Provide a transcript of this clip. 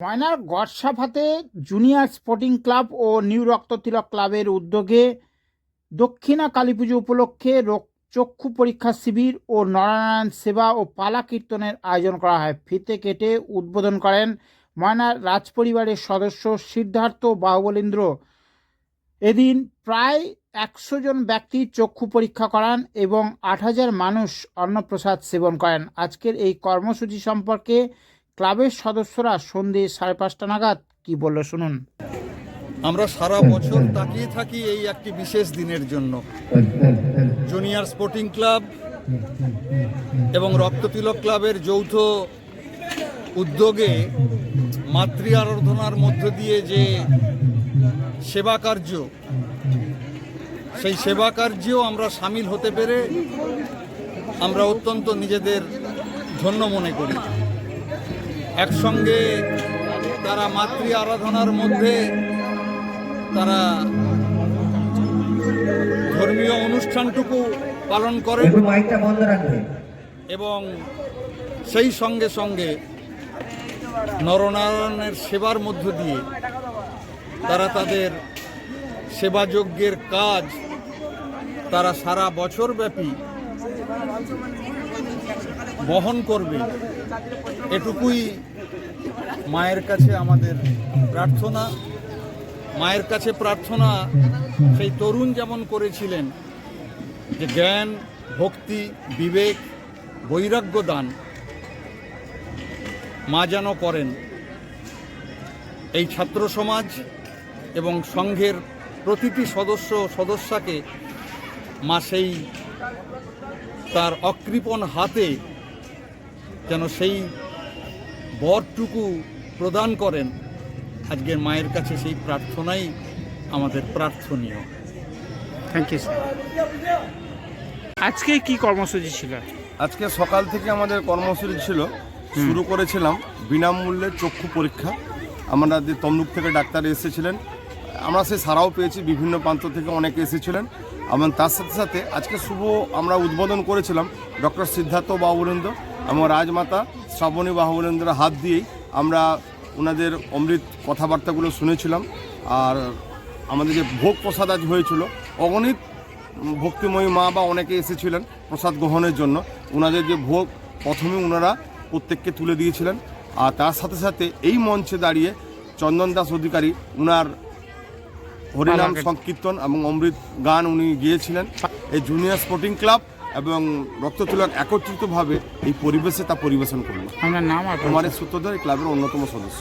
ময়নার গড়সাফাতে junior sporting club ও নিউ রক্ততিলক ক্লাবের উদ্যোগে দক্ষিণা কালী পুজো উপলক্ষে চক্ষু পরীক্ষা শিবির ও নরনারায়ণ সেবা ও পালা কীর্তনের আয়োজন করা হয়। ফিতে কেটে উদ্বোধন করেন ময়নার রাজপরিবারের সদস্য সিদ্ধার্থ বাহুবলীন্দ্র। এদিন প্রায় একশো জন ব্যক্তি চক্ষু পরীক্ষা করান এবং আট হাজার মানুষ অন্নপ্রসাদ সেবন করেন। আজকের এই কর্মসূচি সম্পর্কে ক্লাবের সদস্যরা সন্ধে সাড়ে পাঁচটা নাগাদ কি বলল শুনুন। আমরা সারা বছর তাকিয়ে থাকি এই একটি বিশেষ দিনের জন্য। জুনিয়র স্পোর্টিং ক্লাব এবং রক্ততিলক ক্লাবের যৌথ উদ্যোগে মাতৃ আরাধনার মধ্য দিয়ে যে সেবা কার্য, সেই সেবা কার্যেও আমরা সামিল হতে পেরে আমরা অত্যন্ত নিজেদের ধন্য মনে করি। একসঙ্গে তারা মাতৃ আরাধনার মধ্যে তারা ধর্মীয় অনুষ্ঠানটুকু পালন করেন এবং সেই সঙ্গে সঙ্গে নরনারায়ণের সেবার মধ্য দিয়ে তারা তাদের সেবাযজ্ঞের কাজ তারা সারা বছর ব্যাপী বহন করবে। এটুকুই মায়ের কাছে আমাদের প্রার্থনা। মায়ের কাছে প্রার্থনা সেই তরুণ যেমন করেছিলেন, যে জ্ঞান, ভক্তি, বিবেক, বৈরাগ্য দান মা যেন করেন। এই ছাত্র সমাজ এবং সংঘের প্রতিটি সদস্য সদস্যাকে মা সেই তার অকৃপণ হাতে যেন সেই বরটুকু প্রদান করেন। আজকের মায়ের কাছে সেই প্রার্থনাই আমাদের প্রার্থনীয়। থ্যাংক ইউ স্যার আজকে কি কর্মসূচি ছিল? আজকে সকাল থেকে আমাদের কর্মসূচি ছিল। শুরু করেছিলাম বিনামূল্যে চক্ষু পরীক্ষা। আমাদের তমলুক থেকে ডাক্তার এসেছিলেন আমরা সে সারাও পেয়েছি। বিভিন্ন প্রান্ত থেকে অনেকে এসেছিলেন। এবং তার সাথে সাথে আজকে শুভ আমরা উদ্বোধন করেছিলাম ডক্টর সিদ্ধার্থ বাহুবলেন্দ্র এবং রাজমাতা শ্রাবণী বাহুবলেন্দ্রের হাত দিয়েই আমরা ওনাদের অমৃত কথাবার্তাগুলো শুনেছিলাম। আর আমাদের যে ভোগ প্রসাদ আজ হয়েছিল, অগণিত ভক্তিময়ী মা বা অনেকে এসেছিলেন প্রসাদ গ্রহণের জন্য। ওনাদের যে ভোগ প্রথমে ওনারা প্রত্যেককে তুলে দিয়েছিলেন। আর তার সাথে সাথে এই মঞ্চে দাঁড়িয়ে চন্দন দাস অধিকারী ওনার হরিনাম সংকীর্তন এবং অমৃত গান উনি গিয়েছিলেন। এই জুনিয়র স্পোর্টিং ক্লাব এবং রক্তচুলক একত্রিতভাবে এই পরিবেশে তা পরিবেশন করল। আমার নাম কুমারের সূত্রধর এই ক্লাবের অন্যতম সদস্য।